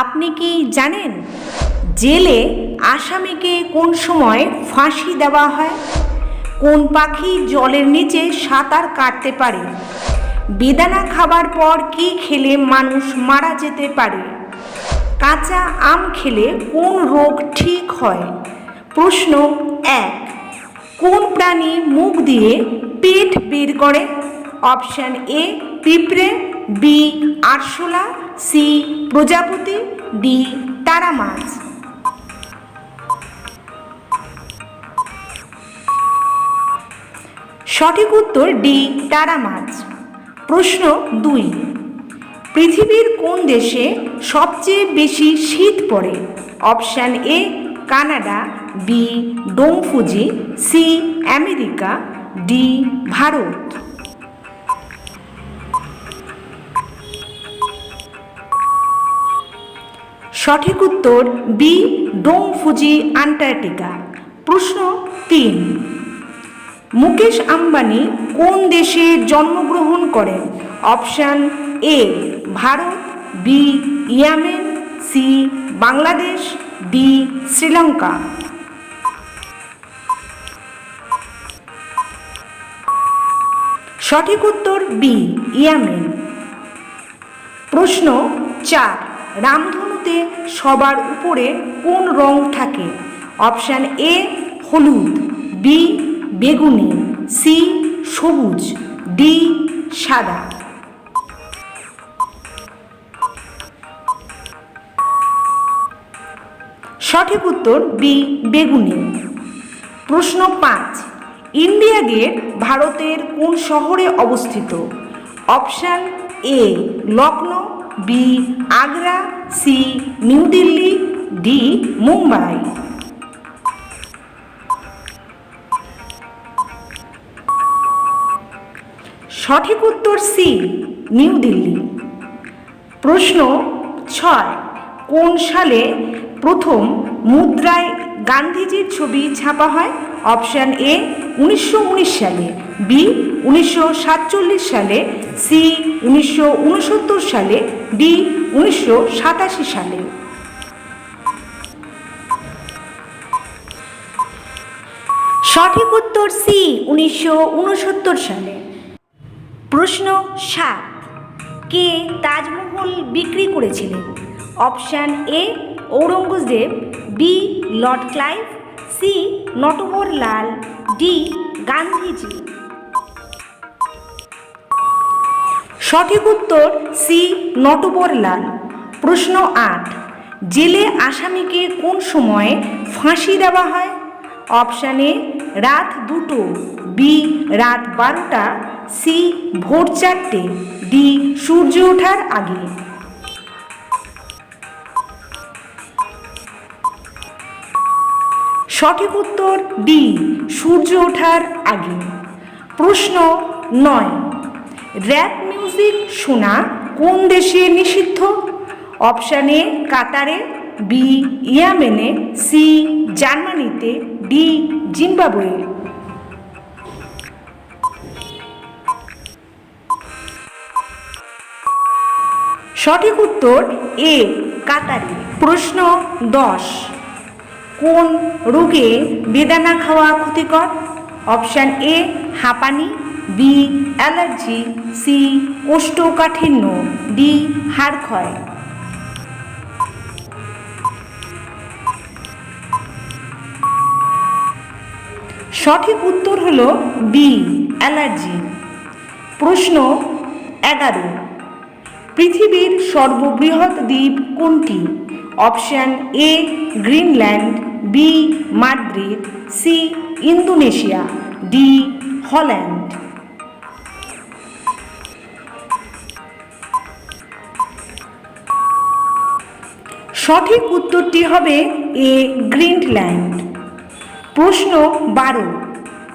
আপনি কি জানেন জেলে আসামিকে কোন সময় ফাঁসি দেওয়া হয়? কোন পাখি জলের নিচে সাঁতার কাটতে পারে? বেদানা খাবার পর কি খেলে মানুষ মারা যেতে পারে? কাঁচা আম খেলে কোন রোগ ঠিক হয়? প্রশ্ন এক, কোন প্রাণী মুখ দিয়ে পেট বের করে? অপশান এ, পিঁপড়ে, বি, আরশোলা সি প্রজাপতি, ডি তারা মাছ সঠিক উত্তর ডি তারা মাছ প্রশ্ন দুই। পৃথিবীর কোন দেশে সবচেয়ে বেশি শীত পড়ে? Option A, Canada, B, Dome Fuji, C, America, D, Bharat. সঠিক উত্তর বি, ডোমফুজি আন্টার্কটিকা। প্রশ্ন তিন, মুকেশ আম্বানি কোন দেশে জন্মগ্রহণ করেন? Option A, Bharat, B, Yemen, C, Bangladesh, D, Sri Lanka. সঠিক উত্তর বি, ইয়ামেন। প্রশ্ন চার রামধনুতে সবার উপরে কোন রং থাকে? অপশান এ, হলুদ, বি, বেগুনি, সি, সবুজ, ডি, সাদা। সঠিক উত্তর বি, বেগুনি। প্রশ্ন পাঁচ, ইন্ডিয়া গেট ভারতের কোন শহরে অবস্থিত? Option A Lucknow B, Agra, C, New Delhi, D, Mumbai. সঠিক উত্তর সি, নিউ দিল্লি। প্রশ্ন ছয়, কোন সালে প্রথম মুদ্রায় গান্ধীজির ছবি ছাপা হয় অপশান এ উনিশশো উনিশ সালে, বি উনিশশো সাতচল্লিশ সালে, সি উনিশশো উনসত্তর সালে, ডি উনিশশো সাতাশি সালে। সঠিক উত্তর সি উনিশশো উনসত্তর সালে। প্রশ্ন সাত, কে তাজমহল বিক্রি করেছিলেন? Option A Aurangzeb B, Lord Clive, C Natwar Lal D, Gandhiji. সঠিক উত্তর সি নটবর লাল প্রশ্ন আট, জেলে আসামিকে কোন সময়ে ফাঁসি দেওয়া হয়? অপশান রাত দুটো, বি, রাত বারোটা, সি, ভোর চারটে, ডি, সূর্য ওঠার আগে। সঠিক উত্তর ডি, সূর্য ওঠার আগে। প্রশ্ন নয় র্যাপ মিউজিক শোনা কোন দেশে নিষিদ্ধ? অপশান এ কাতারে বি ইয়ামেনে সি জার্মানিতে ডি জিম্বাবুয়ে। সঠিক উত্তর এ, কাতারে। প্রশ্ন দশ কোন রোগে বেদানা খাওয়া ক্ষতিকর? অপশান এ, হাঁপানি, বি, অ্যালার্জি, সি, কোষ্ঠকাঠিন্য, ডি, হাড় ক্ষয়। সঠিক উত্তর হল বি, অ্যালার্জি। প্রশ্ন এগারো। পৃথিবীর সর্ববৃহৎ দ্বীপ কোনটি? Option A, Greenland, B, Madrid, C, Indonesia, D, Holland. সঠিক উত্তরটি হবে এ, গ্রিনল্যান্ড। প্রশ্ন বারো,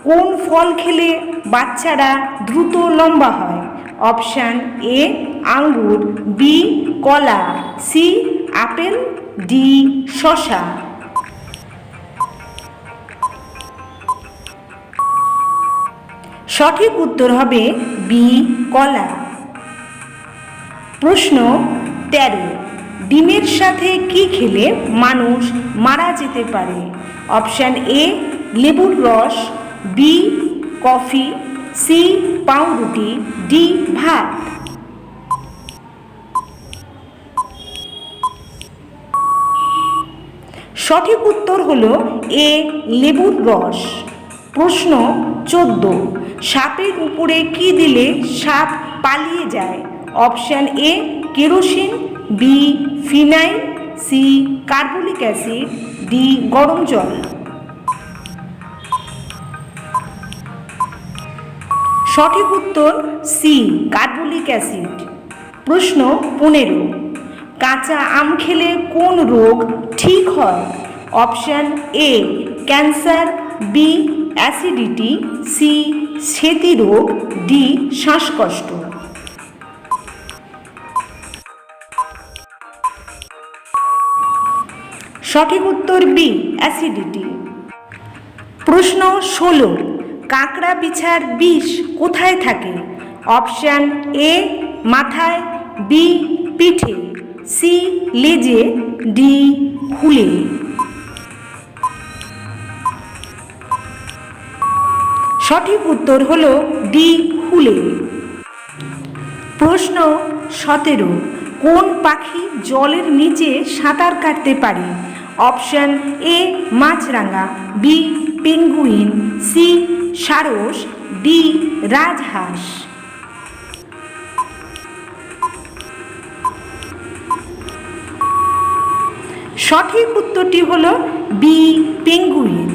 কোন ফল খেলে বাচ্চারা দ্রুত লম্বা হয়? অপশান এ, আঙ্গুর, বি, কলা, সি আপেল ডি শশা সঠিক উত্তর হবে বি, কলা। প্রশ্ন, তেরো। ডিমের সাথে কি খেলে মানুষ মারা যেতে পারে? অপশান এ, লেবুর রস, বি, কফি, সি, পাউরুটি, ডি, ভাত। সঠিক উত্তর হল এ, লেবুর রস। প্রশ্ন চোদ্দ, সাপের উপরে কি দিলে সাপ পালিয়ে যায়? Option A, kerosene, B, phenyl, C, carbolic acid, D, গরম জল। সঠিক উত্তর সি, কার্বলিক অ্যাসিড। প্রশ্ন পনেরো কাঁচা আম খেলে কোন রোগ ঠিক হয়? Option A cancer B acidity C সেতি রোগ ডি শ্বাসকষ্ট। সঠিক উত্তর বি অ্যাসিডিটি। প্রশ্ন ষোলো, কাঁকড়া বিছার বিষ কোথায় থাকে? অপশান এ মাথায় বি পিঠে। সি লেজে ডি হুলে সঠিক উত্তর হল ডি হুলে প্রশ্ন সতেরো, কোন পাখি জলের নিচে সাঁতার কাটতে পারে? অপশান এ, মাছরাঙা, বি, পেঙ্গুইন, সি, সারস, ডি, রাজহাঁস। সঠিক উত্তরটি হল বি পেঙ্গুইন।